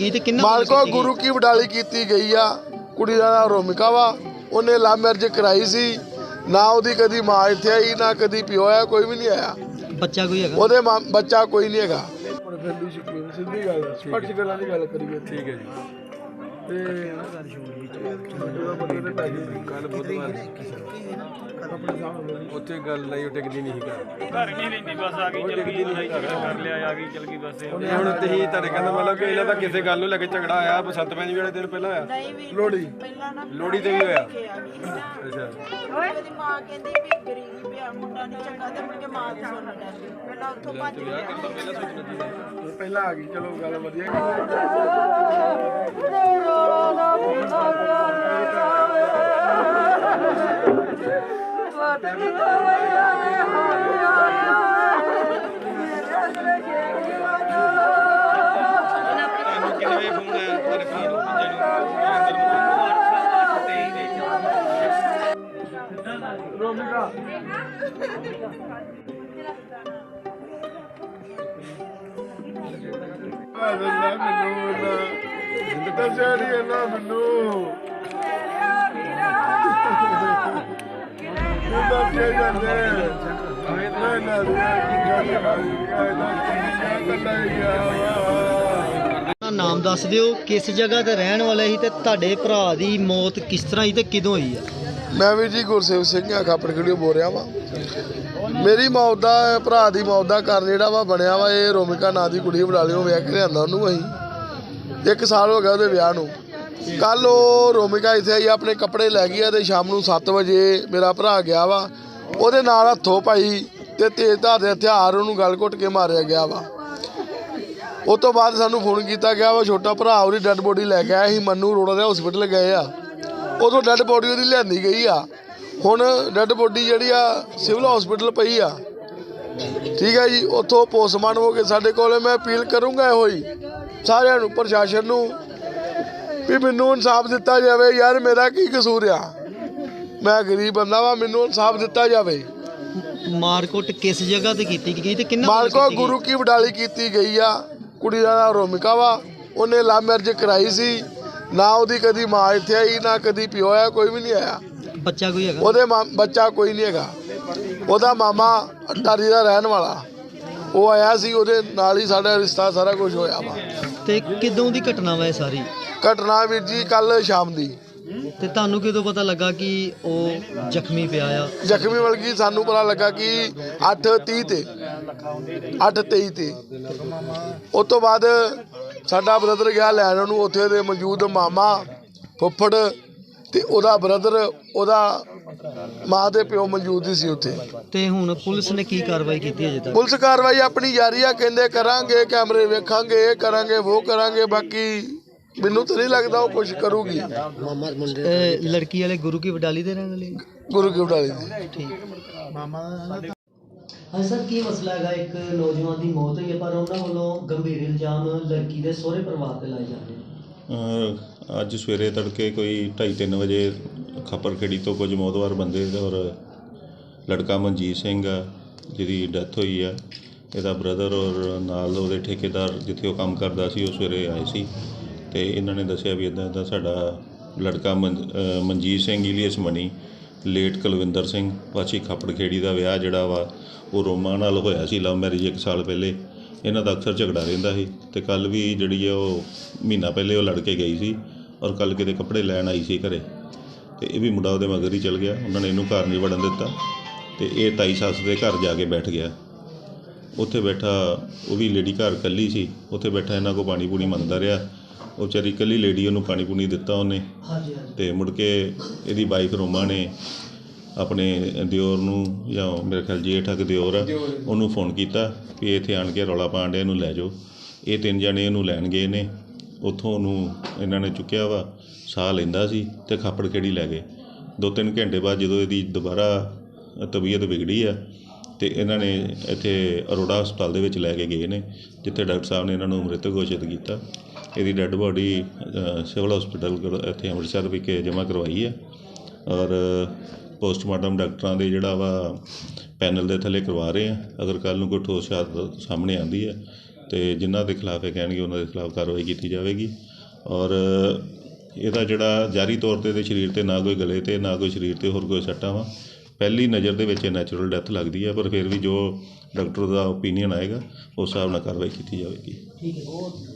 ਗਈ ਤੇ ਕਿੰਨਾ ਮਾਲਕੋ ਗੁਰੂ ਕੀ ਵਡਾਲੀ ਕੀਤੀ ਗਈ ਆ ਕੁੜੀ ਦਾ ਨਾਮ ਰੋਮਿਕਾ ਵਾ ਉਹਨੇ ਲਵ ਮੈਰਿਜ ਕਰਾਈ ਸੀ ਨਾ ਉਹਦੀ ਕਦੀ ਮਾਂ ਇੱਥੇ ਆਈ ਨਾ ਕਦੀ ਪਿਓ ਆਇਆ ਕੋਈ ਵੀ ਨਹੀਂ ਆਇਆ। ਬੱਚਾ ਕੋਈ ਹੈਗਾ? ਉਹਦੇ ਮਾਂ- ਬੱਚਾ ਕੋਈ ਨਹੀਂ ਹੈਗਾ। ਸਿੱਧੀ ਗੱਲ ਸਪੱਟ ਗੱਲਾਂ ਦੀ ਗੱਲ ਕਰੀਏ। ਠੀਕ ਹੈ ਜੀ। ਤੇ ਕੱਲ ਬੁੱਧਵਾਰ ਉੱਥੇ ਗੱਲ ਨਹੀਂ ਟਿਕਦੀ ਨਹੀਂ ਕਰ ਘਰ। ਨਹੀਂ ਰਹਿੰਦੀ ਬਸ ਆ ਗਈ ਚਲ ਗਈ ਲੜਾਈ ਝਗੜਾ ਕਰ ਲਿਆ ਆ ਗਈ ਚਲ ਗਈ ਬਸ ਇਹ। ਹੁਣ ਤੁਸੀਂ ਤੁਹਾਡੇ ਕਹਿੰਦਾ ਮਤਲਬ ਕਿ ਇਹਨਾਂ ਦਾ ਕਿਸੇ ਗੱਲ ਨੂੰ ਲੈ ਕੇ ਝਗੜਾ ਆਇਆ ਬਸੰਤ ਪੰਚਮੀ ਵਾਲੇ ਦਿਨ ਪਹਿਲਾਂ ਹੋਇਆ? ਨਹੀਂ ਵੀ ਲੋੜੀ ਪਹਿਲਾਂ ਨਾ ਲੋਹੜੀ ਤੇ ਵੀ ਹੋਇਆ? ਅੱਛਾ। ਉਹਦੀ ਮਾਂ ਕਹਿੰਦੀ ਵੀ ਗਰੀਬ ਆ ਮੁੰਡਾ ਨਹੀਂ ਚੰਗਾ ਤੇ ਮੁੜ ਕੇ ਮਾਂ ਦੀ ਸੁਣ ਲੈ ਪਹਿਲਾਂ ਉੱਥੋਂ ਭੱਜ ਗਿਆ। ਪਹਿਲਾਂ ਆ ਗਈ ਚਲੋ ਗੱਲ ਵਧੀਆ। ਗਈ ਤੁਹਾਨੂੰ ਫੋਨ ਆਇਆ ਤੁਹਾਡੇ ਭਰਾ ਨੂੰ ਬੱਚੇ ਮੈਨੂੰ ਦੱਸਿਆ ਮੈਨੂੰ ਦੱਸਿਆ ਜਾਂਦੇ ਮੈਂ ਨਾ ਆਪਣਾ ਨਾਮ ਦੱਸ ਦਿਓ, ਕਿਸ ਜਗ੍ਹਾ ਤੇ ਰਹਿਣ ਵਾਲੇ ਸੀ ਤੇ ਤੁਹਾਡੇ ਭਰਾ ਦੀ ਮੌਤ ਕਿਸ ਤਰ੍ਹਾਂ ਹੋਈ ਤੇ ਕਿਦੋਂ ਹੋਈ ਆ? ਮੈਂ ਵੀ ਜੀ ਗੁਰਸੇਵ ਸਿੰਘ ਆ ਖਾਪੜ ਬੋਲ ਰਿਹਾ ਵਾਂ। ਮੇਰੀ ਮੌਤ ਦਾ, ਭਰਾ ਦੀ ਮੌਤ ਦਾ ਕਾਰਨ ਜਿਹੜਾ ਵਾ ਬਣਿਆ ਵਾ, ਇਹ ਰੋਮਿਕਾ ਨਾਂ ਦੀ ਕੁੜੀ ਬਣਾ ਲਿਓ, ਵਿਆਹ ਕੇ ਲਿਆਂਦਾ ਉਹਨੂੰ ਅਸੀਂ। ਇੱਕ ਸਾਲ ਹੋ ਗਿਆ ਉਹਦੇ ਵਿਆਹ ਨੂੰ। ਕੱਲ ਉਹ ਰੋਮਿਕਾ ਇੱਥੇ ਆਈ, ਆਪਣੇ ਕੱਪੜੇ ਲੈ ਗਈ ਆ ਤੇ ਸ਼ਾਮ ਨੂੰ 7 ਵਜੇ ਮੇਰਾ ਭਰਾ ਗਿਆ ਵਾ। ਉਹਦੇ ਨਾਲ ਹੱਥੋਂ ਪਾਈ ਤੇ ਤੇਜ਼ਧਾਰ ਦੇ ਹਥਿਆਰ ਉਹਨੂੰ ਗਲ ਘੁੱਟ ਕੇ ਮਾਰਿਆ ਗਿਆ ਵਾ। ਉਸ ਤੋਂ ਬਾਅਦ ਸਾਨੂੰ ਫੋਨ ਕੀਤਾ ਗਿਆ ਵਾ, ਛੋਟਾ ਭਰਾ ਉਹਦੀ ਡੈੱਡ ਬੋਡੀ ਲੈ ਕੇ ਆਇਆ ਸੀ, ਮੰਨੂ ਰੋੜਾ ਦੇ ਹਸਪੀਟਲ ਗਏ ਆ। ਉਦੋਂ ਡੈੱਡ ਬੋਡੀ ਉਹਦੀ ਲਿਆਂਦੀ ਗਈ ਆ। ਹੁਣ ਡੈੱਡ ਬੋਡੀ ਜਿਹੜੀ ਆ, ਸਿਵਲ ਹਸਪੀਟਲ ਪਈ ਆ। ਠੀਕ ਹੈ ਜੀ, ਉੱਥੋਂ ਪੋਸਟਮਾਰਟਮ ਹੋ ਕੇ ਸਾਡੇ ਕੋਲੇ ਮੈਂ ਅਪੀਲ ਕਰੂੰਗਾ ਇਹੋ ਹੀ, ਸਾਰਿਆਂ ਨੂੰ, ਪ੍ਰਸ਼ਾਸਨ ਨੂੰ, ਵੀ ਮੈਨੂੰ ਇਨਸਾਫ ਦਿੱਤਾ ਜਾਵੇ। ਯਾਰ ਮੇਰਾ ਕੀ ਕਸੂਰ ਆ? ਮੈਂ ਗਰੀਬ ਬੰਦਾ ਵਾ ਮੈਨੂੰ ਇਨਸਾਫ ਦਿੱਤਾ ਜਾਵੇ। ਮਾਰਕੁੱਟ ਕਿਸ ਜਗ੍ਹਾ ਤੇ ਕੀਤੀ ਗਈ? ਤੇ ਕਿੰਨਾ ਮਾਲਕੋ ਗੁਰੂ ਕੀ ਵਡਾਲੀ ਕੀਤੀ ਗਈ ਆ। ਕੁੜੀ ਦਾ ਨਾਮ ਰੋਮਿਕਾ ਵਾ। ਉਹਨੇ ਲਵ ਮੈਰਿਜ ਕਰਾਈ ਸੀ। ਨਾ ਉਹਦੀ ਕਦੀ ਮਾਂ ਇੱਥੇ ਆਈ ਨਾ ਕਦੀ ਪਿਓ ਆਇਆ ਕੋਈ ਵੀ ਨਹੀਂ ਆਇਆ। ਬੱਚਾ ਕੋਈ ਹੈਗਾ? ਉਹਦੇ ਮਾਂ- ਬੱਚਾ ਕੋਈ ਨਹੀਂ ਹੈਗਾ। ਉਹਦਾ ਮਾਮਾ ਅਟਾਰੀ ਦਾ ਰਹਿਣ ਵਾਲਾ। ਉਹ ਆਇਆ ਸੀ ਉਹਦੇ ਨਾਲ ਹੀ ਸਾਡਾ ਰਿਸ਼ਤਾ ਸਾਰਾ ਕੁਝ ਹੋਇਆ ਵਾ। ਤੇ ਕਿਦੋਂ ਦੀ ਘਟਨਾ ਵਾ ਇਹ ਸਾਰੀ? ਘਟਨਾ ਵੀਰ ਜੀ ਕੱਲ ਸ਼ਾਮ ਦੀ। ਤੇ ਤੁਹਾਨੂੰ ਕਿਦੋਂ ਪਤਾ ਲੱਗਾ ਕਿ ਉਹ ਜ਼ਖਮੀ ਪਿਆ ਆ? ਜ਼ਖਮੀ ਵਲਗੀ ਸਾਨੂੰ ਪਤਾ ਲੱਗਾ ਕਿ 8:30 ਤੇ 8:23 ਤੇ। ਉਸ ਤੋਂ ਬਾਅਦ ਸਾਡਾ ਬ੍ਰਦਰ ਗਿਆ ਲੈਣ ਉਹਨੂੰ ਉੱਥੇ ਦੇ ਮੌਜੂਦ ਮਾਮਾ ਫੁੱਫੜ ਤੇ ਉਹਦਾ ਬ੍ਰਦਰ ਉਹਦਾ ਮਾਂ ਦੇ ਪਿਓ ਮੌਜੂਦ ਹੀ ਸੀ ਉੱਥੇ। ਤੇ ਹੁਣ ਪੁਲਿਸ ਨੇ ਕੀ ਕਾਰਵਾਈ ਕੀਤੀ ਅਜੇ ਤੱਕ? ਪੁਲਿਸ ਕਾਰਵਾਈ ਆਪਣੀ ਜਾਰੀ ਆ ਕਹਿੰਦੇ ਕਰਾਂਗੇ ਕੈਮਰੇ ਵੇਖਾਂਗੇ ਇਹ ਕਰਾਂਗੇ ਉਹ ਕਰਾਂਗੇ ਬਾਕੀ ਮੈਨੂੰ ਤਾਂ ਨਹੀਂ ਲੱਗਦਾ ਉਹ ਕੁਝ ਕਰੂਗੀ। ਇਹ ਲੜਕੀ ਵਾਲੇ ਗੁਰੂ ਕੀ ਵਡਾਲੀ ਦੇ ਰਹਿਣ ਵਾਲੇ? ਗੁਰੂ ਕੀ ਵਡਾਲੀ। ਦੀ ਠੀਕ ਹਾਂ ਸਰ ਕੀ ਮਸਲਾ ਹੈਗਾ? ਇੱਕ ਨੌਜਵਾਨ ਦੀ ਮੌਤ ਹੋਈ ਹੈ ਪਰ ਉਹਨਾਂ ਵੱਲੋਂ ਗੰਭੀਰ ਇਲਜ਼ਾਮ ਲੜਕੀ ਦੇ ਸਹੁਰੇ ਪਰਿਵਾਰ ਤੇ ਲਾਏ ਜਾਂਦੇ ਨੇ। ਅਹ ਅੱਜ ਸਵੇਰੇ ਤੜਕੇ ਕੋਈ 2:30 ਵਜੇ ਖੱਪਰਖੇੜੀ ਤੋਂ ਕੁਝ ਮੋਦਵਾਰ ਬੰਦੇ ਔਰ ਲੜਕਾ ਮਨਜੀਤ ਸਿੰਘ ਆ ਜਿਹਦੀ ਡੈਥ ਹੋਈ ਆ। ਇਹਦਾ ਬ੍ਰਦਰ ਔਰ ਨਾਲ ਉਹਦੇ ਠੇਕੇਦਾਰ ਜਿੱਥੇ ਉਹ ਕੰਮ ਕਰਦਾ ਸੀ ਉਹ ਸਵੇਰੇ ਆਏ ਸੀ। ਤੇ ਇਹਨਾਂ ਨੇ ਦੱਸਿਆ ਵੀ ਇਦਾਂ ਦਾ ਸਾਡਾ ਲੜਕਾ ਮਨ- ਮਨਜੀਤ ਸਿੰਘ, ਈਲੀਅਸ ਮਣੀ ਲੇਟ ਕੁਲਵਿੰਦਰ ਸਿੰਘ, ਵਾਸੀ ਖੱਪੜਖੇੜੀ ਦਾ ਵਿਆਹ ਜਿਹੜਾ ਵਾ, ਉਹ ਰੋਮਾ ਨਾਲ ਹੋਇਆ ਸੀ, ਲਵ ਮੈਰਿਜ ਇੱਕ ਸਾਲ ਪਹਿਲੇ। ਇਹਨਾਂ ਦਾ ਅਕਸਰ ਝਗੜਾ ਰਹਿੰਦਾ ਸੀ ਤੇ ਕੱਲ ਵੀ ਜਿਹੜੀ ਆ ਉਹ ਮਹੀਨਾ ਪਹਿਲੇ ਉਹ ਲੜ ਕੇ ਗਈ ਸੀ ਔਰ ਕੱਲ ਕਿਤੇ ਕੱਪੜੇ ਲੈਣ ਆਈ ਸੀ ਘਰੇ। ਤੇ ਇਹ ਵੀ ਮੁੰਡਾ ਉਹਦੇ ਮਗਰ ਹੀ ਚਲ ਗਿਆ, ਉਹਨਾਂ ਨੇ ਇਹਨੂੰ ਘਰ ਨਹੀਂ ਵੜਨ ਦਿੱਤਾ ਤੇ ਇਹ ਤਾਈ ਸੱਸ ਦੇ ਘਰ ਜਾ ਕੇ ਬੈਠ ਗਿਆ। ਉੱਥੇ ਬੈਠਾ, ਉਹ ਵੀ ਲੇਡੀ ਘਰ ਇਕੱਲੀ ਸੀ, ਉੱਥੇ ਬੈਠਾ ਇਹਨਾਂ ਕੋ ਪਾਣੀ ਪੂਣੀ ਮੰਗਦਾ ਰਿਹਾ ਉਹ ਵਿਚਾਰੀ ਇਕੱਲੀ ਲੇਡੀ ਉਹਨੂੰ ਪਾਣੀ ਪੂਣੀ ਦਿੱਤਾ ਉਹਨੇ। ਹਾਂਜੀ ਹਾਂਜੀ। ਤੇ ਮੁੜ ਕੇ ਇਹਦੀ ਵਾਈਫ ਰੋਮਾ ਨੇ ਆਪਣੇ ਦਿਓਰ ਨੂੰ ਜਾਂ ਮੇਰੇ ਖਿਆਲ ਜੇਠ ਆ ਕਿ ਦਿਓਰ ਆ ਉਹਨੂੰ ਫੋਨ ਕੀਤਾ ਵੀ ਇੱਥੇ ਆਣ ਕੇ ਰੌਲਾ ਪਾਣ ਡਿਆ ਇਹਨੂੰ ਲੈ ਜਾਓ। ਇਹ ਤਿੰਨ ਜਣੇ ਇਹਨੂੰ ਲੈਣ ਗਏ ਨੇ। ਉੱਥੋਂ ਉਹਨੂੰ ਇਹਨਾਂ ਨੇ ਚੁੱਕਿਆ ਵਾ ਸਾਹ ਲੈਂਦਾ ਸੀ ਤੇ ਖਾਪੜ ਖੇੜੀ ਲੈ ਗਏ। ਦੋ ਤਿੰਨ ਘੰਟੇ ਬਾਅਦ ਜਦੋਂ ਇਹਦੀ ਦੁਬਾਰਾ ਤਬੀਅਤ ਵਿਗੜੀ ਆ ਤੇ ਇਹਨਾਂ ਨੇ ਇੱਥੇ ਅਰੋੜਾ ਹਸਪਤਾਲ ਦੇ ਵਿੱਚ ਲੈ ਕੇ ਗਏ ਨੇ ਜਿੱਥੇ ਡਾਕਟਰ ਸਾਹਿਬ ਨੇ ਇਹਨਾਂ ਨੂੰ ਮ੍ਰਿਤਕ ਘੋਸ਼ਿਤ ਕੀਤਾ। ਇਹਦੀ ਡੈੱਡ ਬੋਡੀ ਸਿਵਲ ਹਸਪੀਟਲ ਇੱਥੇ ਅੰਮ੍ਰਿਤਸਰ ਵਿਖੇ ਜਮ੍ਹਾਂ ਕਰਵਾਈ ਹੈ। ਔਰ ਪੋਸਟਮਾਰਟਮ ਡਾਕਟਰਾਂ ਦੇ ਜਿਹੜਾ ਵਾ ਪੈਨਲ ਦੇ ਥੱਲੇ ਕਰਵਾ ਰਹੇ ਆ ਅਗਰ ਕੱਲ ਨੂੰ ਕੋਈ ਠੋਸ ਸ਼ਹਾਦਤ ਸਾਹਮਣੇ ਆਉਂਦੀ ਹੈ, ਤੇ ਜਿਨ੍ਹਾਂ ਦੇ ਖਿਲਾਫ ਇਹ ਕਹਿਣਗੇ, ਉਹਨਾਂ ਦੇ ਖਿਲਾਫ ਕਾਰਵਾਈ ਕੀਤੀ ਜਾਵੇਗੀ। ਔਰ ਇਹਦਾ ਜਿਹੜਾ ਜਾਰੀ ਤੌਰ ਤੇ ਇਹਦੇ ਸਰੀਰ ਤੇ ਨਾ ਕੋਈ ਗਲੇ ਤੇ, ਨਾ ਕੋਈ ਸਰੀਰ ਤੇ ਹੋਰ ਕੋਈ ਸੱਟਾਂ ਵਾ। ਪਹਿਲੀ ਨਜ਼ਰ ਦੇ ਵਿੱਚ ਇਹ ਨੈਚੁਰਲ ਡੈਥ ਲੱਗਦੀ ਹੈ, ਪਰ ਫਿਰ ਵੀ ਜੋ ਡਾਕਟਰ ਦਾ ਓਪੀਨੀਅਨ ਆਏਗਾ, ਉਸ ਹਿਸਾਬ ਨਾਲ ਕਾਰਵਾਈ ਕੀਤੀ ਜਾਵੇਗੀ।